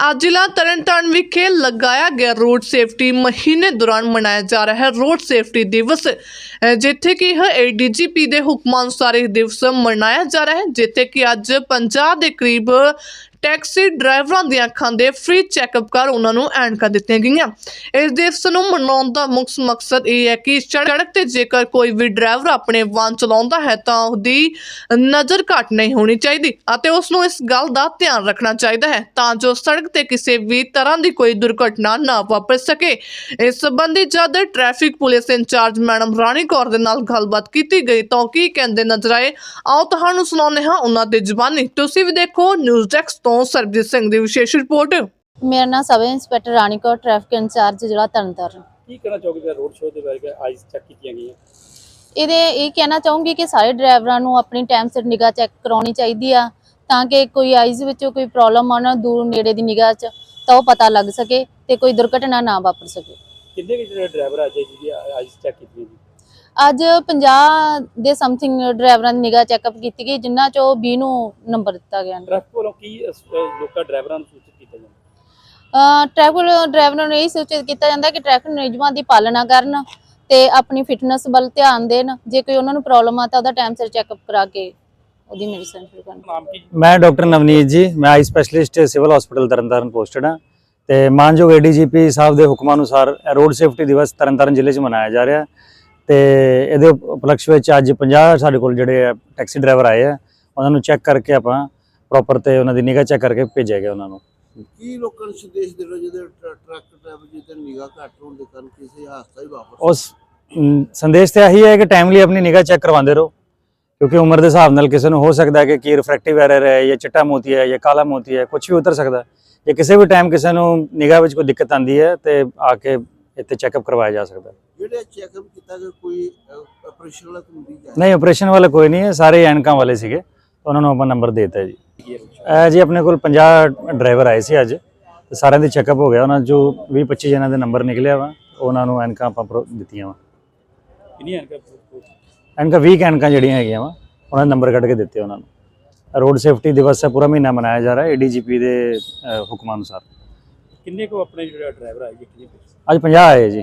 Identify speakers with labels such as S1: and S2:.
S1: ਅੱਜ ਜ਼ਿਲ੍ਹਾ ਤਰਨਤਾਰਨ ਵਿਖੇ ਲਗਾਇਆ ਗਿਆ ਰੋਡ ਸੇਫਟੀ ਮਹੀਨੇ ਦੌਰਾਨ ਮਨਾਇਆ ਜਾ ਰਿਹਾ ਹੈ ਰੋਡ ਸੇਫਟੀ ਦਿਵਸ ਜਿੱਥੇ ਕਿ ਇਹ ਏਡੀਜੀਪੀ ਦੇ ਹੁਕਮਾਂ ਅਨੁਸਾਰ ਇਹ ਦਿਵਸ ਮਨਾਇਆ ਜਾ ਰਿਹਾ ਹੈ, ਜਿੱਥੇ ਕਿ ਅੱਜ 50 ਦੇ ਕਰੀਬ ਟੈਕਸੀ ਡਰਾਈਵਰਾਂ ਦੀਆਂ ਅੱਖਾਂ ਦੇ ਫ੍ਰੀ ਚੈੱਕਅਪ ਕਰ ਉਹਨਾਂ ਨੂੰ ਐਨਕਾਂ ਦਿੱਤੀਆਂ ਗਈਆਂ। ਇਸ ਦਿਵਸ ਨੂੰ ਮਨਾਉਣ ਦਾ ਮੁੱਖ ਮਕਸਦ ਇਹ ਹੈ ਕਿ ਸੜਕ ਤੇ ਜੇਕਰ ਕੋਈ ਵੀ ਡਰਾਈਵਰ ਆਪਣੇ ਵਾਹਨ ਚਲਾਉਂਦਾ ਹੈ ਤਾਂ ਉਹਦੀ ਨਜ਼ਰ ਘੱਟ ਨਹੀਂ ਹੋਣੀ ਚਾਹੀਦੀ ਅਤੇ ਉਸ ਨੂੰ ਇਸ ਗੱਲ ਦਾ ਧਿਆਨ ਰੱਖਣਾ ਚਾਹੀਦਾ ਹੈ ਤਾਂ ਜੋ ਸੜਕ ਤੇ ਕਿਸੇ ਵੀ ਤਰ੍ਹਾਂ ਦੀ ਕੋਈ ਦੁਰਘਟਨਾ ਨਾ ਵਾਪਰ ਸਕੇ। ਇਸ ਸੰਬੰਧੀ ਜਦ traffic police incharge madam Rani Kaur ਦੇ ਨਾਲ ਗੱਲਬਾਤ ਕੀਤੀ ਗਈ ਤਾਂ ਕੀ ਕਹਿੰਦੇ ਨਜ਼ਰ ਆਏ? ਆਓ ਤੁਹਾਨੂੰ ਸੁਣਾਉਂਦੇ ਹਾਂ ਉਹਨਾਂ ਦੇ ਜ਼ੁਬਾਨੀ। ਤੁਸੀਂ ਵੀ ਦੇਖੋ ਨਿਊਜ਼ ਡੈਸਕ ਤੋਂ ਸਰਬਜੀਤ ਸਿੰਘ ਦੀ ਵਿਸ਼ੇਸ਼ ਰਿਪੋਰਟ।
S2: ਮੇਰਾ ਨਾਮ sub inspector Rani Kaur traffic incharge ਜ਼ਿਲ੍ਹਾ ਤਰਨਤਾਰਨ
S3: ਕੀ ਕਹਿਣਾ ਚਾਹੋਗੇ ਜਿਹੜਾ ਰੋਡ ਸ਼ੋਅ ਦੇ ਬਾਰੇ ਆਈਸ ਚੈੱਕ ਕੀਤੀਆਂ ਗਈਆਂ?
S2: ਇਹਦੇ ਇਹ ਕਹਿਣਾ ਚਾਹੂੰਗੀ ਕਿ ਸਾਰੇ ਡਰਾਈਵਰਾਂ ਨੂੰ ਆਪਣੀ ਟਾਈਮ ਸਿਰ ਨਿਗਾਹ ਚੈੱਕ ਕਰਾਉਣੀ ਚਾਹੀਦੀ ਆ ਤਾਂ ਕਿ ਕੋਈ ਆਈਜ਼ ਵਿੱਚ ਕੋਈ ਪ੍ਰੋਬਲਮ ਆਉਣਾ ਦੂਰ ਨੇੜੇ ਦੀ ਨਿਗਾਹ 'ਚ ਤਾਂ ਉਹ ਪਤਾ ਲੱਗ ਸਕੇ ਤੇ ਕੋਈ ਦੁਰਘਟਨਾ ਨਾ ਵਾਪਰ ਸਕੇ।
S3: ਕਿੰਨੇ ਕੁ ਜਿਹੜੇ ਡਰਾਈਵਰ ਅੱਜ ਜਿਹਦੀ ਆਈਸ ਚੈੱਕ ਕੀਤੀਆਂ ਜੀ
S2: ਅੱਜ 50 ਦੇ ਸਮਥਿੰਗ ਡਰਾਈਵਰਾਂ ਦੀ ਨਿਗਾਹ ਚੈੱਕਅਪ ਕੀਤੀ ਗਈ ਜਿਨ੍ਹਾਂ 'ਚੋਂ 20 ਨੂੰ ਨੰਬਰ ਦਿੱਤਾ ਗਿਆ
S3: ਟ੍ਰੈਫਿਕ ਵੱਲੋਂ ਕੀ ਲੋਕਾਂ ਡਰਾਈਵਰਾਂ ਨੂੰ ਸੂਚਿਤ ਕੀਤਾ ਜਾਂਦਾ?
S2: ਟ੍ਰੈਫਿਕ ਡਰਾਈਵਰਾਂ ਨੂੰ ਇਹ ਸੂਚਿਤ ਕੀਤਾ ਜਾਂਦਾ ਕਿ ਟ੍ਰੈਫਿਕ ਨਿਯਮਾਂ ਦੀ ਪਾਲਣਾ ਕਰਨ ਤੇ ਆਪਣੀ ਫਿਟਨੈਸ ਵੱਲ ਧਿਆਨ ਦੇਣ। ਜੇ ਕੋਈ ਉਹਨਾਂ ਨੂੰ ਪ੍ਰੋਬਲਮ ਆ ਤਾਂ ਉਹਦਾ ਟਾਈਮ ਸਿਰ ਚੈੱਕਅਪ ਕਰਾ ਕੇ ਉਹਦੀ ਮੈਡੀਸਨ ਸ਼ੁਰੂ ਕਰਨ।
S3: ਨਾਮ ਕੀ?
S4: ਮੈਂ ਡਾਕਟਰ ਨਵਨੀਤ ਜੀ ਮੈਂ eye specialist civil hospital Tarn Taran posted ਹਾਂ ਤੇ ਮਾਨਯੋਗ ਏਡੀਜੀਪੀ ਸਾਹਿਬ ਦੇ ਹੁਕਮਾਂ ਅਨੁਸਾਰ ਰੋਡ ਸੇਫਟੀ ਦਿਵਸ ਤਰਨਤਾਰਨ ਜ਼ਿਲ੍ਹੇ 'ਚ ਮਨਾਇਆ ਜਾ ਰਿਹਾ। ਤੇ ਇਹਦੇ ਉਪਲਕਸ਼ ਵਿੱਚ ਅੱਜ 50 ਸਾਡੇ ਕੋਲ ਜਿਹੜੇ ਆ ਟੈਕਸੀ ਡਰਾਈਵਰ ਆਏ ਆ ਉਹਨਾਂ ਨੂੰ ਚੈੱਕ ਕਰਕੇ ਆਪਾਂ ਪ੍ਰੋਪਰ ਤੇ ਉਹਨਾਂ ਦੀ ਨਿਗਾਹ ਚੈੱਕ ਕਰਕੇ ਭੇਜਿਆ ਗਿਆ ਉਹਨਾਂ ਨੂੰ
S5: ਕੀ ਲੋਕਾਂ ਨੂੰ ਸੰਦੇਸ਼ ਦੇਣਾ ਜਿਹਦੇ ਟਰ- ਟਰੱਕ ਡਰਾਈਵਰ ਜੀ ਤੇ ਨਿਗਾਹ ਘੱਟ ਹੋਣ ਦੇ ਕਾਰਨ ਕਿਸੇ ਹਾਦਸਾ ਹੀ ਵਾਪਰ
S4: ਉਸ ਸੰਦੇਸ਼ ਤੇ ਇਹੀ ਹੈ ਕਿ ਟਾਈਮਲੀ ਆਪਣੀ ਨਿਗਾਹ ਚੈੱਕ ਕਰਵਾਉਂਦੇ ਰਹੋ ਕਿਉਂਕਿ ਉਮਰ ਦੇ ਹਿਸਾਬ ਨਾਲ ਕਿਸੇ ਨੂੰ ਹੋ ਸਕਦਾ ਹੈ ਕਿ ਕੀ ਰਿਫਰੈਕਟਿਵ ਐਰਰ ਹੈ ਜਾਂ ਚਿੱਟਾ ਮੋਤੀ ਹੈ ਜਾਂ ਕਾਲਾ ਮੋਤੀ ਹੈ ਕੁਝ ਵੀ ਉਤਰ ਸਕਦਾ ਹੈ। ਜੇ ਕਿਸੇ ਵੀ ਟਾਈਮ ਕਿਸੇ ਨੂੰ ਨਿਗਾਹ ਵਿੱਚ ਕੋਈ ਦਿੱਕਤ ਆਂਦੀ ਹੈ ਤੇ ਆ ਕੇ ਇੱਥੇ ਚੈੱਕਅਪ ਕਰਵਾਇਆ ਜਾ ਸਕਦਾ।
S5: ਜਿਹੜੇ ਚੈੱਕਅਪ ਕੀਤਾ ਗਿਆ ਕੋਈ ਆਪਰੇਸ਼ਨ ਵਾਲਾ ਕੋਈ ਮਰੀਜ਼ ਆਇਆ
S4: ਨਹੀਂ ਆਪਰੇਸ਼ਨ ਵਾਲਾ ਕੋਈ ਨਹੀਂ ਹੈ ਸਾਰੇ ਐਨਕਾਂ ਵਾਲੇ ਸੀਗੇ। ਉਹਨਾਂ ਨੂੰ ਆਪਾਂ ਨੰਬਰ ਦੇ ਦਿੱਤਾ ਜੀ? ਇਹ ਜੀ ਆਪਣੇ ਕੋਲ 50 ਡਰਾਈਵਰ ਆਏ ਸੀ ਅੱਜ। ਤੇ ਸਾਰਿਆਂ ਦੀ ਚੈੱਕਅਪ ਹੋ ਗਿਆ। ਉਹਨਾਂ ਚੋਂ 20 25 ਜਣਾਂ ਦੇ ਨੰਬਰ ਨਿਕਲਿਆ ਵਾ। ਉਹਨਾਂ ਨੂੰ ਐਨਕਾਂ ਆਪਾਂ ਪ੍ਰੋ- ਦਿੱਤੀਆਂ ਵਾ।
S3: ਕਿੰਨੀਆਂ ਅਣਕਾ
S4: ਐਨਕਾਂ 20 ਕੁ ਐਨਕਾਂ ਜਿਹੜੀਆਂ ਹੈਗੀਆਂ ਵਾ ਉਹਨਾਂ ਦੇ ਨੰਬਰ ਕੱਢ ਕੇ ਦਿੱਤੇ ਉਹਨਾਂ ਨੂੰ। ਰੋਡ ਸੇਫਟੀ ਦਿਵਸ ਹੈ ਪੂਰਾ ਮਹੀਨਾ ਮਨਾਇਆ ਜਾ ਰਿਹਾ ਹੈ ਏਡੀਜੀਪੀ ਦੇ ਹੁਕਮਾਂ ਅਨੁਸਾਰ।
S3: ਕਿੰਨੇ ਕੋ ਆਪਣੇ ਜਿਹੜਾ ਡਰਾਈਵਰ ਆਏ ਜੀ ਕਿੰਨੇ ਕੁ?
S4: ਅੱਜ 50 ਆਏ ਜੀ